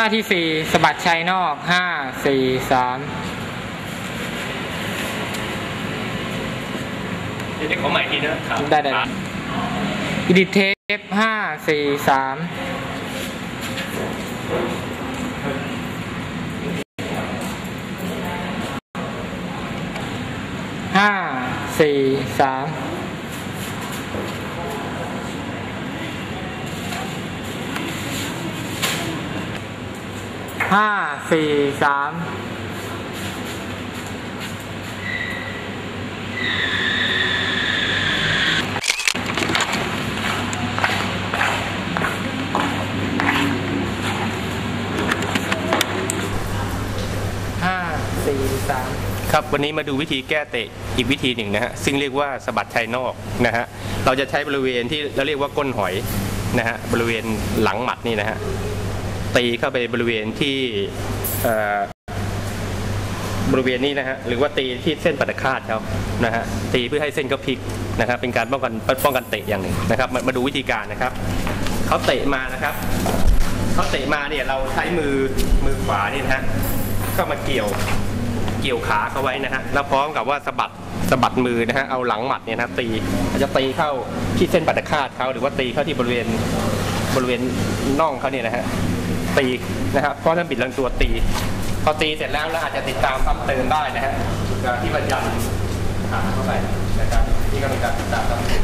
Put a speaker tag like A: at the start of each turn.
A: ท่าที่สี่สะบัดชายนอกห้าสี่สาม
B: เดี๋ยวขอใหม่อีกทีนะครับ
A: ได้ได้อิดิเทปห้าสี่สามห้าสี่สาม ห้าสี่สามห้าสี่สาม
B: ครับวันนี้มาดูวิธีแก้เตะอีกวิธีหนึ่งนะฮะซึ่งเรียกว่าสะบัดชายนอกนะฮะเราจะใช้บริเวณที่เราเรียกว่าก้นหอยนะฮะบริเวณหลังหมัดนี่นะฮะ ตีเข้าไปบริเวณที่บริเวณนี้นะฮะหรือว่าตีที่เส้นปัตตคาตเขานะฮะตีเพื่อให้เส้นเขาพลิกนะครับเป็นการป้องกันป้องกันเตะอย่างหนึ่งนะครับมามาดูวิธีการนะครับเขาเตะมานะครับเขาเตะมาเนี่ยเราใช้มือมือขวานี่นะฮะเข้ามาเกี่ยวเกี่ยวขาเขาไว้นะฮะแล้วพร้อมกับว่าสะบัดสะบัดมือนะฮะเอาหลังหมัดเนี่ยนะตีอาจจะตีเข้าที่เส้นปัตตคาตเขาหรือว่าตีเข้าที่บริเวณบริเวณน่องเขาเนี่ยนะฮะ ตีนะครับเพราะถ้าบิดลำตัวตี พอตีเสร็จแล้วเราอาจจะติดตามซ้ำเติมได้นะฮะการที่บรรยันขาเข้าไปนะครับนี่ก็เป็นการติดตามซ้ำเติม